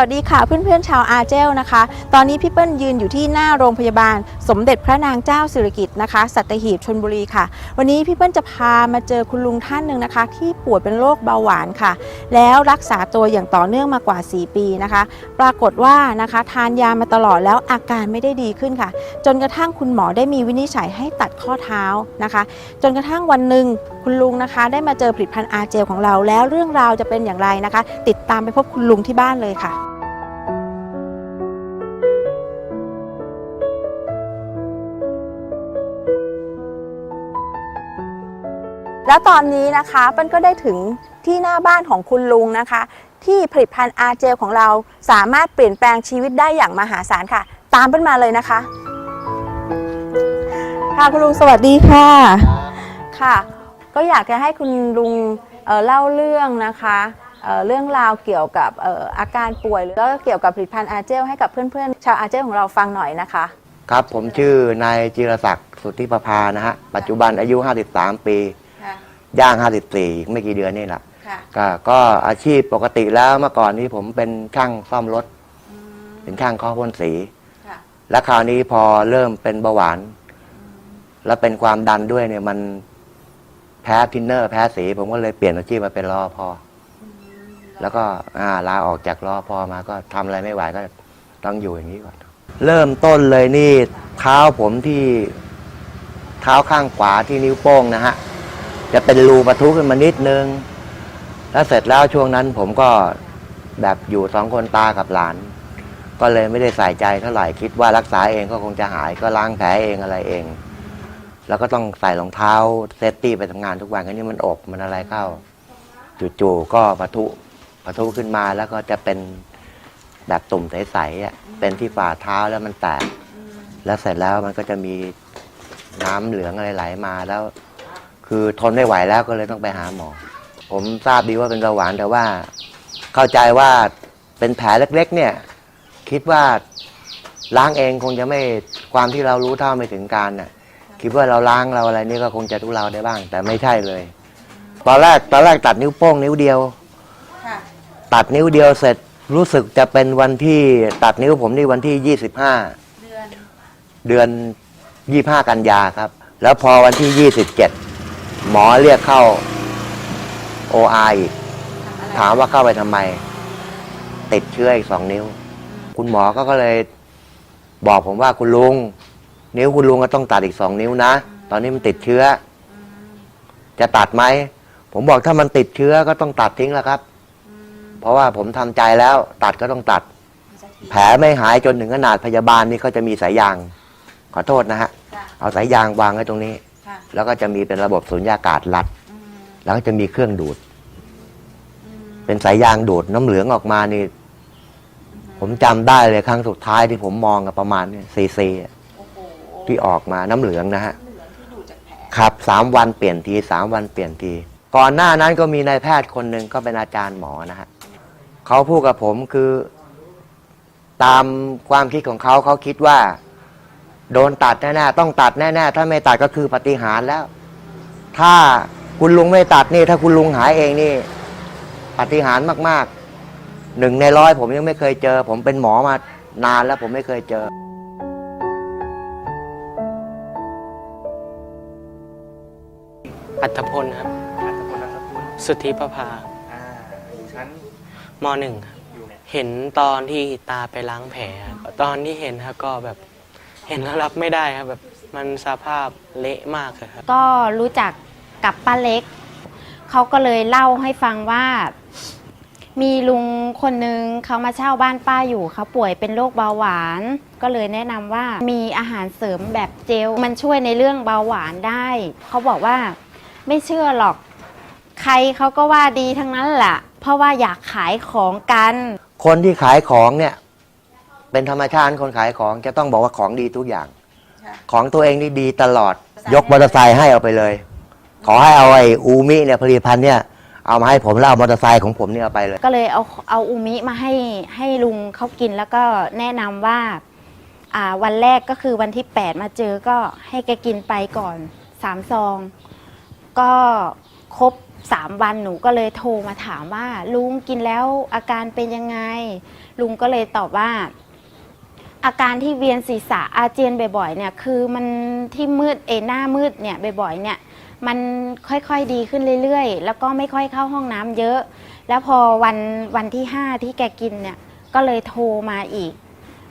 วัสดีค่ะเพื่อนๆชาวอาเจลนะคะ ตอนนี้พี่เปิ้ลยืนอยู่ที่หน้าโรงพยาบาล สมเด็จพระนางเจ้าสิริกิติ์นะคะ สัตหีบชนบุรีค่ะ วันนี้พี่เปิ้ลจะพามาเจอคุณลุงท่านหนึ่งนะคะ ที่ป่วยเป็นโรคเบาหวานค่ะ แล้วรักษาตัวอย่างต่อเนื่องมากว่า 4 ปีนะคะ ปรากฏว่านะคะทานยามาตลอดแล้วอาการไม่ได้ดีขึ้นค่ะ จนกระทั่งคุณหมอได้มีวินิจฉัยให้ตัดข้อเท้านะคะ จนกระทั่งวันหนึ่งคุณลุงนะคะ ได้มาเจอผลิตภัณฑ์อาเจลของเราแล้วเรื่องราวจะเป็นอย่างไรนะคะ ติดตามไปพบคุณลุงที่บ้านเลยค่ะ แล้วตอนนี้นะคะเปิ้ลก็ได้ถึงที่หน้าบ้านของคุณลุงนะคะ ที่ผลิตภัณฑ์อาเจลของเราสามารถเปลี่ยนแปลงชีวิตได้อย่างมหาศาลค่ะ ตามเปิ้ลมาเลยนะคะ ค่ะคุณลุงสวัสดีค่ะค่ะ ก็อยากจะให้คุณลุงเอ่อเล่าเรื่องนะคะเอ่อเรื่องราวเกี่ยวกับเอ่ออาการป่วยหรือว่าเกี่ยวกับผลิตภัณฑ์อาเจลให้กับเพื่อนๆ ชาวอาเจลของเราฟังหน่อยนะคะ ครับผมชื่อนายจิรศักดิ์สุทธิประภานะฮะปัจจุบันอายุ 53 ปีค่ะ ย่าง 54ไม่กี่เดือนนี่แหละค่ะก็ก็อาชีพปกติแล้วเมื่อก่อนนี้ผมเป็นช่างซ่อมรถเป็นช่างเคาะพ่นสี ค่ะและคราวนี้พอเริ่มเป็นเบาหวาน แล้วเป็นความดันด้วยเนี่ยมันแพ้ทินเนอร์แพ้สี ผมก็เลยเปลี่ยนอาชีพมาเป็นรอพอแล้วก็อ่าลาออกจากรอพอมาก็ทำอะไรไม่ไหวก็ต้องอยู่อย่างนี้ก่อน เริ่มต้นเลยนี่เท้าผมที่เท้าข้างขวาที่นิ้วโป้งนะฮะ จะเป็นรูปะทุขึ้นมานิดนึง แล้วเสร็จแล้วช่วงนั้นผมก็แบบอยู่สองคนตากับหลาน ก็เลยไม่ได้ใส่ใจเท่าไหร่คิดว่ารักษาเองก็คงจะหายก็ล้างแผลเองอะไรเอง แล้วก็ต้องใส่รองเท้าเซฟตี้ไปทำงานทุกวันก็นี่มันอบมันอะไรเข้าจู่ๆก็ปะทุปะทุขึ้นมาแล้วก็จะเป็นแบบตุ่มใสๆอะเป็นที่ฝ่าเท้าแล้วมันแตก แล้วเสร็จแล้วมันก็จะมีน้ำเหลืองอะไรไหลมาแล้ว คือทนไม่ไหวแล้วก็เลยต้องไปหาหมอ ผมทราบดีว่าเป็นเบาหวานแต่ว่า เข้าใจว่าเป็นแผลเล็ก ๆ เนี่ย คิดว่าล้างเองคงจะไม่ความที่เรารู้เท่าไม่ถึงการน่ะ คิดว่าเราล้างเราอะไรนี่ก็คงจะทุเลาได้บ้าง แต่ไม่ใช่เลย ตอนแรกตอนแรกตัดนิ้วโป้งนิ้วเดียวค่ะตัดนิ้วเดียวเสร็จรู้สึกจะเป็นวันที่ตัดนิ้วผมนี่วันที่ยี่สิบห้าเดือนเดือนยี่ห้ากันยาครับ แล้วพอวันที่ยี่สิบเจ็ด หมอเรียกเข้าโอไออีกถามว่าเข้าไปทำไม ติดเชื้ออีกสองนิ้ว คุณหมอก็ก็เลย บอกผมว่าคุณลุง นิ้วคุณลุงก็ต้องตัดอีกสองนิ้วนะ ตอนนี้มันติดเชื้อ จะตัดไหม ผมบอกถ้ามันติดเชื้อก็ต้องตัดทิ้งแล้วครับ เพราะว่าผมทำใจแล้วตัดก็ต้องตัด แผลไม่หายจนถึงขนาดพยาบาลนี่เขาจะมีสายยาง ขอโทษนะฮะค่ะเอาสายยางวางไว้ตรงนี้ค่ะ แล้วก็จะมีเป็นระบบสุญญากาศรัด แล้วก็จะมีเครื่องดูด เป็นสายยางดูดน้ำเหลืองออกมานี่ ผมจำได้เลยครั้งสุดท้ายที่ผมมองอะประมาณเนี่ยซีซีอะโอ้โหที่ออกมาน้ำเหลืองนะฮะ เหลืองที่ดูดจากแผลครับสามวันเปลี่ยนทีสามวันเปลี่ยนที ก่อนหน้านั้นก็มีนายแพทย์คนหนึ่งก็เป็นอาจารย์หมอนะฮะเขาพูดกับผมคือ ตามความคิดของเขาเขาคิดว่า โดนตัดแน่ๆต้องตัดแน่ๆถ้าไม่ตัดก็คือปาฏิหารย์แล้ว ถ้าคุณลุงไม่ตัดนี่ ถ้าคุณลุงหายเองนี่ปาฏิหารย์มากๆหนึ่งในร้อยผมยังไม่เคยเจอ ผมเป็นหมอมานานแล้วผมไม่เคยเจออัตพลครับ อัตพลนามสกุลสุทธิประภาอ่าอยู่ชั้นมหนึ่งครับ อยู่เนี่ยเห็นตอนที่ตาไปล้างแผลครับตอนที่เห็นครับก็แบบ เห็นแล้วรับไม่ได้ครับแบบมันสภาพเละมากเลยครับ ก็รู้จักกับป้าเล็ก เขาก็เลยเล่าให้ฟังว่า มีลุงคนนึงเขามาเช่าบ้านป้าอยู่เขาป่วยเป็นโรคเบาหวาน ก็เลยแนะนำว่ามีอาหารเสริมแบบเจล มันช่วยในเรื่องเบาหวานได้ เขาบอกว่าไม่เชื่อหรอก ใครเขาก็ว่าดีทั้งนั้นแหละเพราะว่าอยากขายของกัน คนที่ขายของเนี่ย เป็นธรรมชาติคนขายของจะต้องบอกว่าของดีทุกอย่างค่ะของตัวเองนี่ดีตลอด ยกมอเตอร์ไซค์ให้เอาไปเลย ขอให้เอาไอ้อูมิเนี่ยผลิตภัณฑ์เนี่ยเอามาให้ผมแล้วเอามอเตอร์ไซค์ของผมเนี่ยเอาไปเลย ก็เลยเอาเอาอูมิมาให้ให้ลุงเขากินแล้วก็แนะนำว่าอ่าวันแรกก็คือวันที่ 8 มาเจอก็ให้แกกินไปก่อนสามซอง ก็ครบสามวันหนูก็เลยโทรมาถามว่า ลุงกินแล้วอาการเป็นยังไง ลุงก็เลยตอบว่า อาการที่เวียนศีรษะอาเจียนบ่อยๆเนี่ยคือมันที่มืดเอหน้ามืดเนี่ยบ่อยๆเนี่ยมันค่อยๆดีขึ้นเรื่อยๆ แล้วก็ไม่ค่อยเข้าห้องน้ำเยอะ แล้วพอวันวันที่ห้าที่แกกินเนี่ยก็เลยโทรมาอีก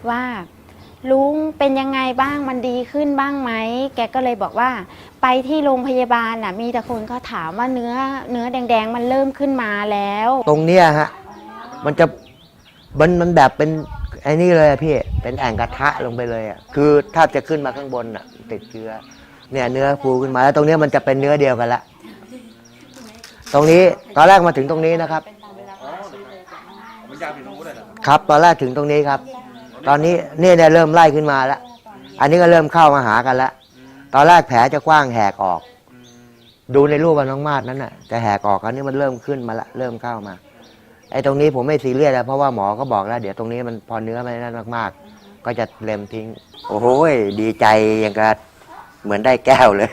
ว่าลุงเป็นยังไงบ้างมันดีขึ้นบ้างไหมแกก็เลยบอกว่า ไปที่โรงพยาบาลน่ะมีแต่คนเขาถามว่าเนื้อเนื้อแดง ๆ มันเริ่มขึ้นมาแล้ว ตรงเนี้ยฮะมันจะมันมันแบบเป็น ไอ้นี่เลยอะพี่ เป็นแอ่งกระทะลงไปเลยอะคือถ้าจะขึ้นมาข้างบนอะติดเชื้อ เนี่ยเนื้อฟูขึ้นมาแล้วตรงเนี้ยมันจะเป็นเนื้อเดียวกันละ ตรงนี้ตอนแรกมาถึงตรงนี้นะครับ มันยาวถึงตรงนู้นเลยเหรอครับ ตอนแรกถึงตรงนี้ครับ ตอนนี้เนี่ยเนี่ยเริ่มไล่ขึ้นมาแล้ว อันนี้ก็เริ่มเข้ามาหากันแล้ว ตอนแรกแผลจะกว้างแหกออก ดูในรูปกับน้องมาดนั้นน่ะจะแหกออกอันนี้มันเริ่มขึ้นมาละ เริ่มเข้ามา อ้ตรงนี้ผมไม่ซีเรียสแล้วเพราะว่าหมอก็บอกแล้ว เดี๋ยวตรงนี้มันพอเนื้อมันนั่นมาก ๆ ก็จะเล็มทิ้ง โอ้โหดีใจอย่างกับเหมือนได้แก้วเลย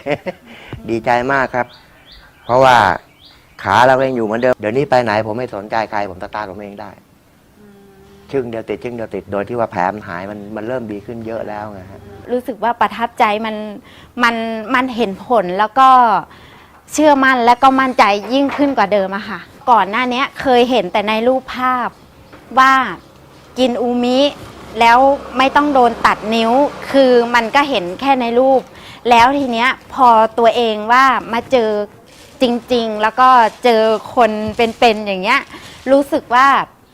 ดีใจมากครับ เพราะว่าขาเราเองอยู่เหมือนเดิมเดี๋ยวนี้ไปไหนผมไม่สนใจใครผมตาตาผมเองได้ชึ่งเดียวติดชึ่งเดียวติดโดยที่ว่าแผลมันหายมันมันเริ่มดีขึ้นเยอะแล้วไงฮะรู้สึกว่าประทับใจมันมันมันเห็นผลแล้วก็เชื่อมั่นและก็มั่นใจยิ่งขึ้นกว่าเดิมอะค่ะ ก่อนหน้านี้เคยเห็นแต่ในรูปภาพว่ากินอูมิแล้วไม่ต้องโดนตัดนิ้ว คือมันก็เห็นแค่ในรูป แล้วทีเนี้ยพอตัวเองว่ามาเจอจริง ๆ แล้วก็เจอคนเป็นๆอย่างเงี้ยรู้สึกว่า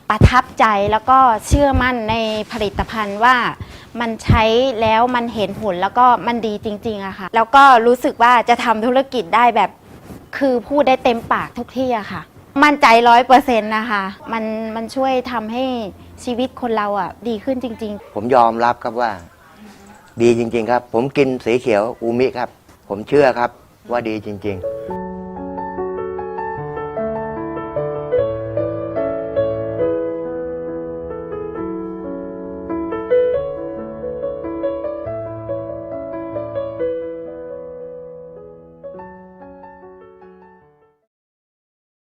ประทับใจแล้วก็เชื่อมั่นในผลิตภัณฑ์ว่ามันใช้แล้วมันเห็นผลแล้วก็มันดีจริงๆอะค่ะ แล้วก็รู้สึกว่าจะทำธุรกิจได้แบบ คือพูดได้เต็มปากทุกที่อะค่ะ มั่นใจร้อยเปอร์เซ็นต์นะคะมันมันช่วยทำให้ชีวิตคนเราอะ ดีขึ้นจริงๆผมยอมรับครับว่า ดีจริง ๆ ครับ ผมกินสีเขียวอูมิครับ ผมเชื่อครับว่าดีจริง ๆ